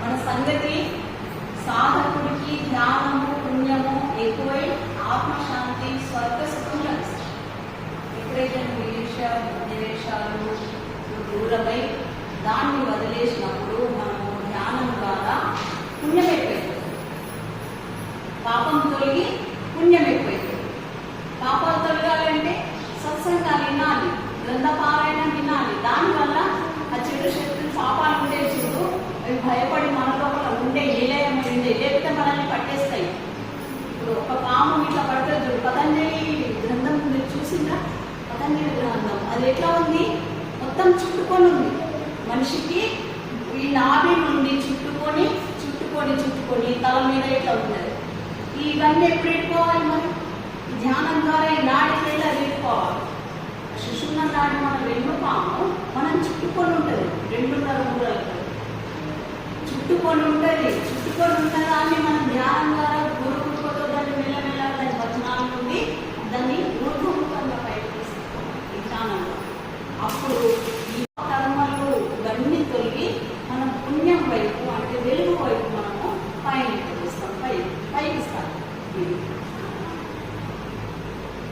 మన సంగతి సాధకుడికి జ్ఞానము పుణ్యము ఎక్కువై ఆత్మశాంతి స్వర్గ సుఖం లభిస్తుంది. ఎప్పుడైతే నువ్వు ఈర్ష్య ద్వేషాలు దూరమై దాన్ని వదిలేసినప్పుడు మనము జ్ఞానం ద్వారా పుణ్యం ఎక్కువైపోతుంది పాపం తొలగి పుణ్యం ఎక్కువైపోతుంది పాపాలు తొలగాలంటే సత్సంగాలు వినాలి గ్రంథపారాయణం వినాలి. దానివల్ల ఆ చెడు శక్తులు పాపాలు ఉండే చూడు అవి భయపడి మన లోపల ఉండే నిలయమై ఉండే లేకపోతే మనల్ని పట్టేస్తాయి. ఇప్పుడు ఒక పాము ఇట్లా పడుతుంది పతంజలి గ్రంథం మీరు చూసిందా పతంజలి గ్రంథం. అది ఎట్లా ఉంది? మొత్తం చుట్టుకొని ఉంది. మనిషికి ఈ నాభి నుండి చుట్టుకొని చుట్టుకొని చుట్టుకొని తల మీద ఇట్లా ఉంటుంది? ఇవన్నీ ఎప్పుడు పెట్టుకోవాలి మనం? ధ్యానం ద్వారా ఈ నాడి వెళ్ళి పెట్టుకోవాలి శిశున్న దాన్ని మనం రెండు పాము మనం చుట్టుకొని ఉంటుంది. రెండున్నర మూడలు చుట్టుకొని ఉంటుంది. చుట్టుకొని ఉన్న దాన్ని మనం ధ్యానం ద్వారా గురువు కృపతో దాన్ని మెల్లమెల్ల దాని వచనాల నుండి దాన్ని ఊర్ధ్వముఖంగా పైకి తీసుకుంటాం ఈ ధ్యానంలో అప్పుడు ఈ కర్మలు ఇవన్నీ తొలగి మనం పుణ్యం వైపు అంటే వెలుగు వైపు మనము పయనిస్తాం పై పైకిస్తాం ఇది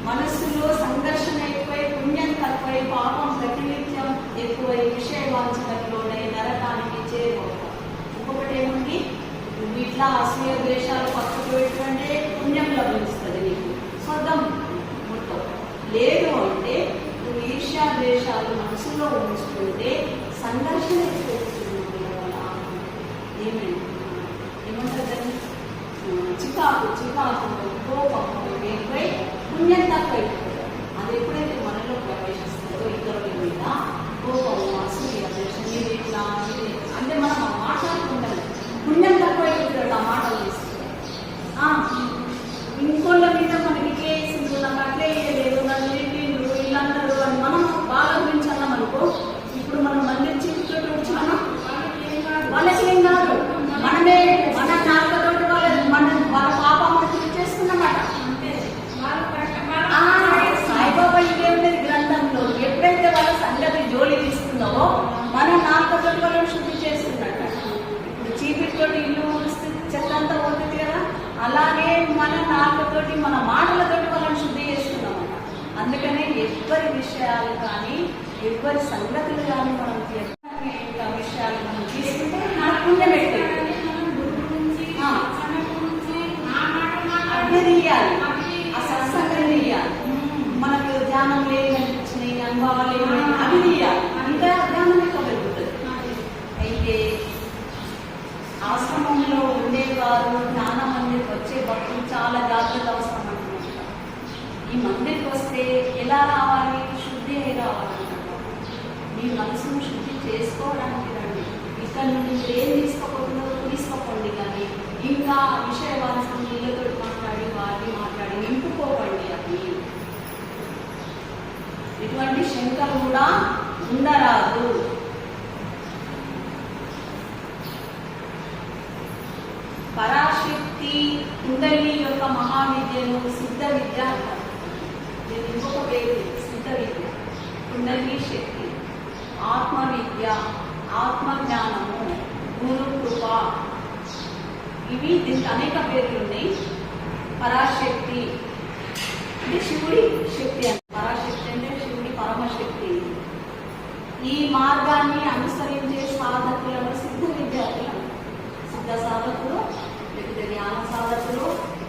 మనస్సులో సంఘర్షణ ఎక్కువై పుణ్యం తక్కువై పాపం ప్రతినిత్యం ఎక్కువై విషయ వాంఛనలోనే నరకానికి చేరుకోవాలి ఇంకొకటి ఏముంది నువ్వు ఇట్లా అసూయ ద్వేషాలు పక్కకు పెట్టుకుంటే పుణ్యం లభిస్తుంది నీకు. స్వర్గం మొత్తం. లేదు అంటే నువ్వు ఈర్ష్యా ద్వేషాలు మనసులో ఉంచుకుంటే సంఘర్షణ ఎక్కువ ఏమంటారు చికాకు చికాకు కోపం ఎక్కువై పుణ్యం తక్కువ అది ఎప్పుడైతే మనలో ప్రవేశిస్తుందో ఇతరుల మీద కోపం అసూయ ద్వేషం ఇది ఇట్లా ఇది అంటే మనం ఆ మాట్లాడుకుంటాం పుణ్యం తక్కువైపోతుంది ఆ మాటలు తీసుకుంటాం ఆ, ఇంకోళ్ళ మీద మనకి కేసు నాకు అట్లే లేదు నన్ను తిట్టిండ్రు వీళ్ళందరూ అని మనం బాగా గురించి అన్నాం అనుకో ఇప్పుడు మనం మందిర్ చిక్కుతో వచ్చినామా వాళ్ళకి ఏం కాదు మనమే మన నాలుగతోటి వాళ్ళ మన వాళ్ళ పాప మనం చేస్తున్నమాట ఆ, సాయిబాబా ఇదేమిటది గ్రంథంలో ఎప్పుడైతే వాళ్ళ సంగతి జోలి తీసుకున్నావో మన నాలుగతోటి వాళ్ళని శుద్ధి చేస్తున్నట్ట ఇప్పుడు ఇల్లు ఊడిస్తే చెత్త అంతా పోతుంది కదా? అలాగే మన నాలుకతోటి మన మాటలతోటి మనం శుద్ధి చేస్తున్నామట అందుకనే ఎవ్వరి విషయాలు కానీ ఎవరి సంగతులు కానీ మనం విషయాలు మనం తీసుకుంటే నాకు పుణ్యం మీ మనసును శుద్ధి చేసుకోవడానికి రండి. ఇక్కడ నుండి మీరు ఏం తీసుకోకపోతున్నారో తీసుకోకండి కానీ ఇంకా విషయ వాసన నీళ్ళతో మాట్లాడి వారిని మాట్లాడి నింపుకోకండి అది. ఇటువంటి శంకలు కూడా ఉండరాదు. పరాశక్తి కుండలి యొక్క మహావిద్యను సిద్ధ విద్య అంటారు. ఇంకొక పేరు సిద్ధ విద్య. కుండలి శక్తి ఆత్మ విద్య ఆత్మ జ్ఞానము గురు కృప. ఇవి దీనికి అనేక పేర్లు ఉన్నాయి పరాశక్తి. అంటే శివుడి శక్తి పరాశక్తి అంటే శివుడి పరమశక్తి. ఈ మార్గాన్ని అనుసరించే సాధకులను సిద్ధ విద్యార్థులు అంటారు. సిద్ధ సాధకులు లేకపోతే జ్ఞాన సాధకులు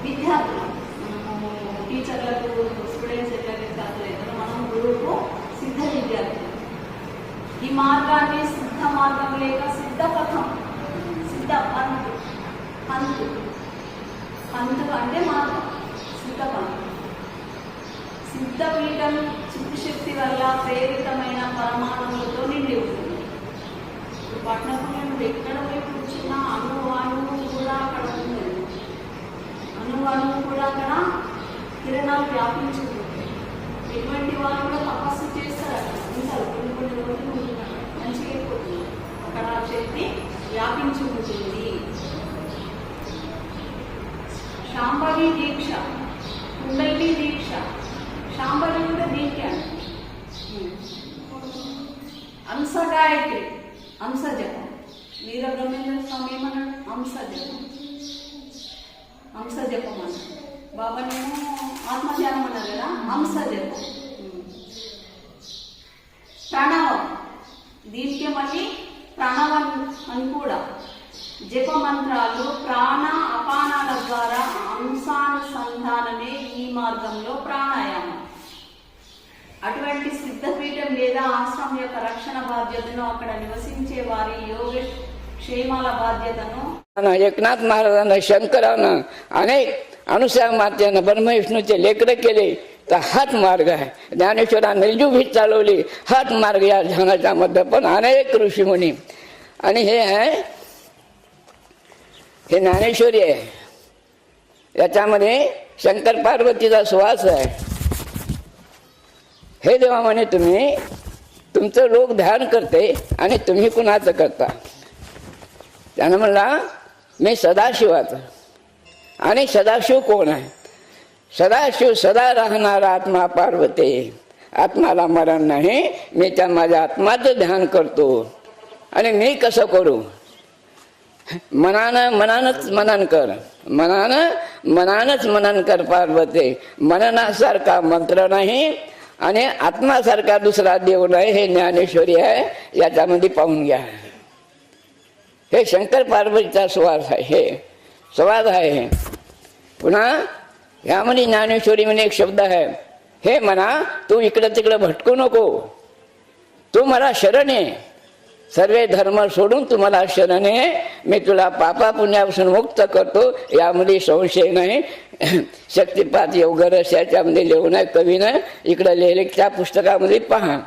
విద్యార్థులు మనము టీచర్లకు స్టూడెంట్స్ ఎట్లా విద్యార్థులు అవుతారో మనం గురువుకు సిద్ధ విద్యార్థులు ఈ మార్గాన్ని సిద్ధ మార్గం లేక సిద్ధ పథం సిద్ధ పంతు. పంతు. పంతు అంటే మార్గం. సిద్ధ పంతు సిద్ధపీఠం చిత్తశక్తి వల్ల ప్రేరితమైన పరమాణువులతో నిండి ఉంటుంది. ఇప్పుడు పట్టణంలో ఎక్కడ అక్కడ వ్యాపించి ఉంటుంది శాంభవి దీక్ష కుండలి దీక్ష. శాంభవి కూడా దీక్ష అంశ గాయత్రి అంశ జపం. వీర బ్రహ్మేంద్ర స్వామి ఏమన్నాడు? అంశ జపం. అంశ జపం అన్నాడు. బాబానేమో ఆత్మధ్యానం అన్నారు కదా అంశ జపం. ఉమ్. ప్రణవం. దీనికి మళ్ళీ ప్రణవం అని కూడా జప మంత్రాలు ప్రాణ అపానాల ద్వారా అంశానుసంధానమే ఈ మార్గంలో ప్రాణాయామం అటువంటి సిద్ధపీఠం లేదా ఆశ్రమం యొక్క రక్షణ బాధ్యతను అక్కడ నివసించే వారి యోగ క్షేమాల బాధ్యతను आणि एकनाथ महाराजांना शंकरानं अनेक अनुसामात्यानं ब्रह्मविष्णूचे लेकरं केले तर हाच मार्ग आहे. ज्ञानेश्वरा जुभीत चालवली. हाच मार्ग या ध्यानाच्या मध्ये पण अनेक ऋषीमुनी आणि हे आहे हे ज्ञानेश्वरी आहे. याच्यामध्ये शंकर पार्वतीचा सुवास आहे. हे देवा म्हणे तुम्ही तुमचं लोक ध्यान करते आणि तुम्ही कुणाचं करता? त्यानं म्हणला मी सदाशिवाचा. आणि सदाशिव कोण आहे? सदाशिव सदा राहणारा आत्मा पार्वते. आत्माला मरण नाही मी त्या माझ्या आत्माचं ध्यान करतो. आणि मी कसं करू? मनानं मनानच मनन कर. मनानं मनानच मनन कर पार्वते. मननासारखा मंत्र नाही आणि आत्मासारखा दुसरा देव नाही हे ज्ञानेश्वरी आहे याच्यामध्ये पाहून घ्या. हे शंकर पार्वतीचा सुवास आहे हे. संवाद आहे. हे यामध्ये ज्ञानेश्वरी ज्ञानेश्वरीमध्ये एक शब्द आहे. हे म्हणा तू इकडं तिकडं भटकू नको. तू मला शरण. आहे सर्वे धर्म सोडून तुम्हाला शरण. आहे मी तुला पापा पुण्यापासून मुक्त करतो. यामध्ये संशय नाही. शक्तिपात योगरस याच्यामध्ये लिहून आहे कवीनं इकडं लिहिले त्या पुस्तकामध्ये पहा.